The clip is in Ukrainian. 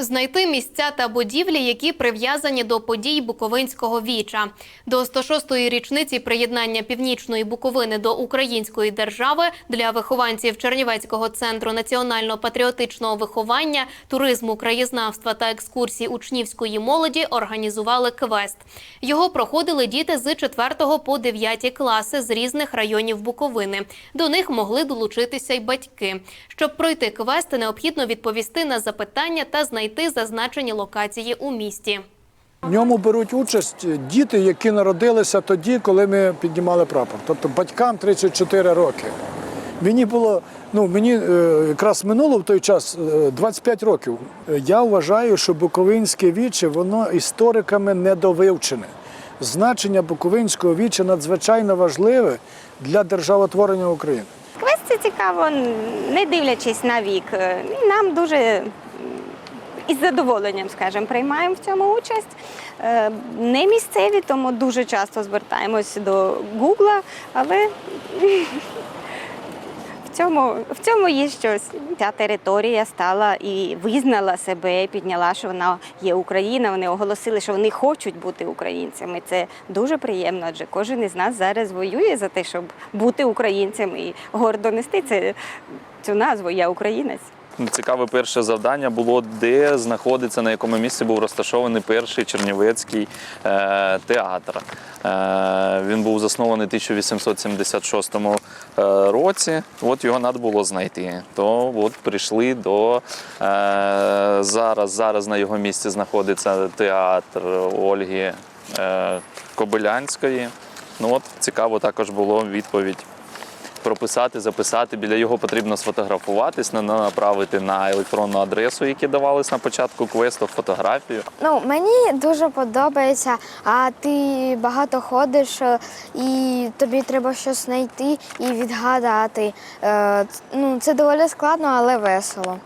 Знайти місця та будівлі, які прив'язані до подій Буковинського віча. До 106-ї річниці приєднання північної Буковини до української держави для вихованців Чернівецького центру національно-патріотичного виховання, туризму, краєзнавства та екскурсій учнівської молоді організували квест. Його проходили діти з 4 по 9 класи з різних районів Буковини. До них могли долучитися й батьки. Щоб пройти квест, необхідно відповісти на запитання та знайти зазначені локації у місті. В ньому беруть участь діти, які народилися тоді, коли ми піднімали прапор. Тобто батькам 34 роки. Мені було, ну мені е, якраз минуло в той час е, 25 років. Е, Я вважаю, що Буковинське віче воно істориками недовивчене. Значення Буковинського віча надзвичайно важливе для державотворення України. Квест це цікаво, не дивлячись на вік. Е, нам дуже із задоволенням, скажімо, приймаємо в цьому участь. Е, Не місцеві, тому дуже часто звертаємось до Гугла, але в цьому, в цьому є щось. Ця територія стала і визнала себе, підняла, що вона є Україна. Вони оголосили, що вони хочуть бути українцями. Це дуже приємно, адже кожен із нас зараз воює за те, щоб бути українцем і гордо нести це, цю назву Я українець. Цікаве перше завдання було, де знаходиться, на якому місці був розташований перший Чернівецький е, театр. Е, він був заснований у 1876 е, році. От його треба було знайти. То от прийшли до е, зараз. Зараз на його місці знаходиться театр Ольги е, Кобилянської. Ну от цікаво також було відповідь прописати, записати. Біля його потрібно сфотографуватись, на- направити на електронну адресу, які давались на початку квесту, фотографію. Ну, мені дуже подобається, а ти багато ходиш е, і тобі треба щось знайти і відгадати. Е, Ну, це доволі складно, але весело.